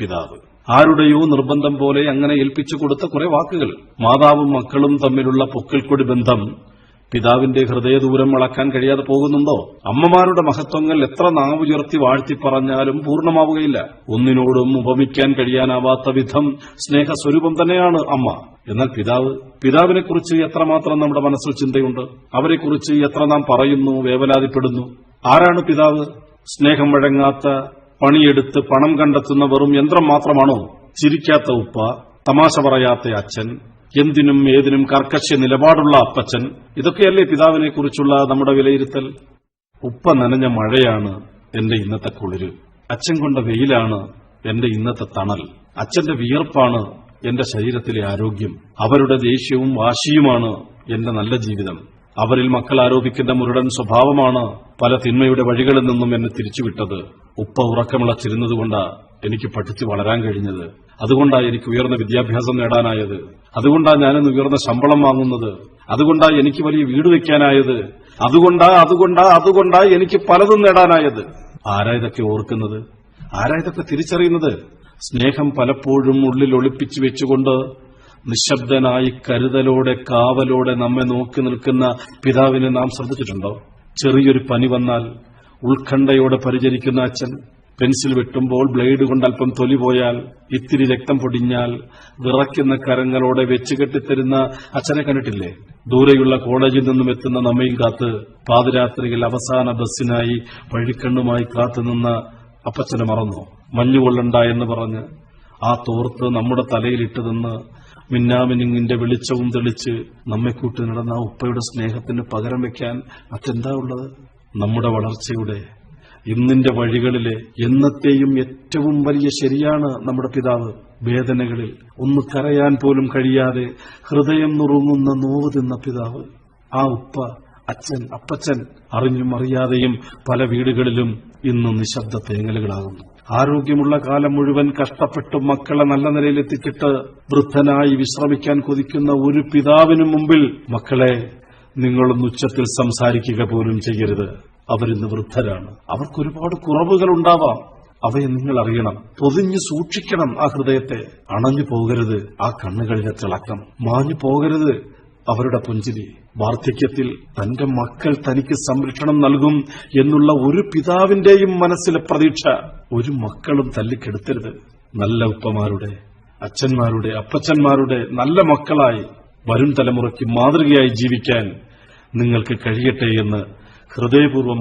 പിതാവ്. ആരുടെയോ നിർബന്ധം പോലെ അങ്ങനെ ഏൽപ്പിച്ചു കൊടുത്ത കുറെ വാക്കുകൾ. മാതാവും മക്കളും തമ്മിലുള്ള പൊക്കിൾക്കൊടി ബന്ധം പിതാവിന്റെ ഹൃദയ ദൂരം അളക്കാൻ കഴിയാതെ പോകുന്നുണ്ടോ? അമ്മമാരുടെ മഹത്വങ്ങൾ എത്ര നാവുയർത്തി വാഴ്ത്തി പറഞ്ഞാലും പൂർണമാവുകയില്ല. ഒന്നിനോടും ഉപമിക്കാൻ കഴിയാനാവാത്ത വിധം സ്നേഹസ്വരൂപം തന്നെയാണ് അമ്മ. എന്നാൽ പിതാവ് പിതാവിനെക്കുറിച്ച് എത്രമാത്രം നമ്മുടെ മനസ്സിൽ ചിന്തയുണ്ട്? അവരെക്കുറിച്ച് എത്ര നാം പറയുന്നു വേവലാതിപ്പെടുന്നു? ആരാണ് പിതാവ്? സ്നേഹം വഴങ്ങാത്ത പണിയെടുത്ത് പണം കണ്ടെത്തുന്ന വെറും യന്ത്രം മാത്രമാണോ? ചിരിക്കാത്ത ഉപ്പ തമാശ പറയാത്ത അച്ഛൻ എന്തിനും ഏതിനും കർക്കശ്യ നിലപാടുള്ള അപ്പച്ചൻ ഇതൊക്കെയല്ലേ പിതാവിനെക്കുറിച്ചുള്ള നമ്മുടെ വിലയിരുത്തൽ? ഉപ്പ നനഞ്ഞ മഴയാണ് എന്റെ ഇന്നത്തെ കുളിര്. അച്ഛൻ കൊണ്ട വെയിലാണ് എന്റെ ഇന്നത്തെ തണൽ. അച്ഛന്റെ വിയർപ്പാണ് എന്റെ ശരീരത്തിലെ ആരോഗ്യം. അവരുടെ ദേഷ്യവും വാശിയുമാണ് എന്റെ നല്ല ജീവിതം. അവരിൽ മക്കൾ ആരോപിക്കുന്ന മുരടൻ സ്വഭാവമാണ് പല തിന്മയുടെ വഴികളിൽ നിന്നും എന്നെ തിരിച്ചുവിട്ടത്. ഉപ്പ ഉറക്കമിളച്ചിരുന്നതുകൊണ്ട് എനിക്ക് പഠിച്ചു വളരാൻ കഴിഞ്ഞത്. അതുകൊണ്ടാണ് എനിക്ക് ഉയർന്ന വിദ്യാഭ്യാസം നേടാനായത്. അതുകൊണ്ടാണ് ഞാനിന്ന് ഉയർന്ന ശമ്പളം വാങ്ങുന്നത്. അതുകൊണ്ടാണ് എനിക്ക് വലിയ വീട് വെക്കാനായത് അതുകൊണ്ടാ അതുകൊണ്ടാ അതുകൊണ്ടാ എനിക്ക് പലതും നേടാനായത്. ആരാ ഇതൊക്കെ ഓർക്കുന്നത്? ആരാ ഇതൊക്കെ തിരിച്ചറിയുന്നത്? സ്നേഹം പലപ്പോഴും ഉള്ളിൽ ഒളിപ്പിച്ചു വെച്ചുകൊണ്ട് നിശബ്ദനായി കരുതലോടെ കാവലോടെ നമ്മെ നോക്കി നിൽക്കുന്ന പിതാവിനെ നാം ശ്രദ്ധിച്ചിട്ടുണ്ടോ? ചെറിയൊരു പനി വന്നാൽ ഉത്കണ്ഠയോടെ പരിചരിക്കുന്ന അച്ഛൻ പെൻസിൽ വെട്ടുമ്പോൾ ബ്ലേഡ് കൊണ്ട് അല്പം തൊലി പോയാൽ ഇത്തിരി രക്തം പൊടിഞ്ഞാൽ വിറയ്ക്കുന്ന കരങ്ങളോടെ വെച്ച് കെട്ടിത്തരുന്ന അച്ഛനെ കണ്ടിട്ടില്ലേ? ദൂരെയുള്ള കോളേജിൽ നിന്നും എത്തുന്ന നമ്മയും കാത്ത് പാതിരാത്രിയിൽ അവസാന ബസ്സിനായി വഴിക്കണ്ണുമായി കാത്തുനിന്ന അപ്പച്ചനെ മറന്നു? മഞ്ഞുകൊള്ളണ്ട എന്ന് പറഞ്ഞ് ആ തോർത്ത് നമ്മുടെ തലയിലിട്ട് നിന്ന് മിന്നാമിനിങ്ങിന്റെ വെളിച്ചവും തെളിച്ച് നമ്മെ കൂട്ടി നടന്ന ഉപ്പയുടെ സ്നേഹത്തിന് പകരം വെക്കാൻ അതെന്താ ഉള്ളത്? നമ്മുടെ വളർച്ചയുടെ ഇന്നിന്റെ വഴികളിലെ എന്നത്തെയും ഏറ്റവും വലിയ ശരിയാണ് നമ്മുടെ പിതാവ്. വേദനകളിൽ ഒന്ന് കരയാൻ പോലും കഴിയാതെ ഹൃദയം നുറുങ്ങുന്ന നോവ് തിന്ന പിതാവ്. ആ ഉപ്പ അച്ഛൻ അപ്പച്ചൻ അറിഞ്ഞും അറിയാതെയും പല വീടുകളിലും ഇന്ന് നിശബ്ദ തേങ്ങലുകളാകുന്നു. ആരോഗ്യമുള്ള കാലം മുഴുവൻ കഷ്ടപ്പെട്ട് മക്കളെ നല്ല നിലയിലെത്തിച്ചിട്ട് വൃദ്ധനായി വിശ്രമിക്കാൻ കൊതിക്കുന്ന ഒരു പിതാവിനു മുമ്പിൽ മക്കളെ നിങ്ങളൊന്ന് ഉച്ചത്തിൽ സംസാരിക്കുക പോലും ചെയ്യരുത്. അവരിന്ന് വൃദ്ധരാണ്. അവർക്കൊരുപാട് കുറവുകൾ ഉണ്ടാവാം അവയെ നിങ്ങൾ അറിയണം. പൊതിഞ്ഞു സൂക്ഷിക്കണം ആ ഹൃദയത്തെ. അണഞ്ഞു പോകരുത്. ആ കണ്ണുകളിലെ തിളക്കം. മാഞ്ഞു പോകരുത്. അവരുടെ പുഞ്ചിരി. വാർദ്ധക്യത്തിൽ തന്റെ മക്കൾ തനിക്ക് സംരക്ഷണം നൽകും എന്നുള്ള ഒരു പിതാവിന്റെയും മനസ്സിലെ പ്രതീക്ഷ ഒരു മക്കളും തല്ലിക്കെടുത്തരുത്. നല്ല ഉപ്പമാരുടെ അച്ഛന്മാരുടെ അപ്പച്ചന്മാരുടെ നല്ല മക്കളായി വരും തലമുറയ്ക്ക് മാതൃകയായി ജീവിക്കാൻ നിങ്ങൾക്ക് കഴിയട്ടെ എന്ന് ഹൃദയപൂർവം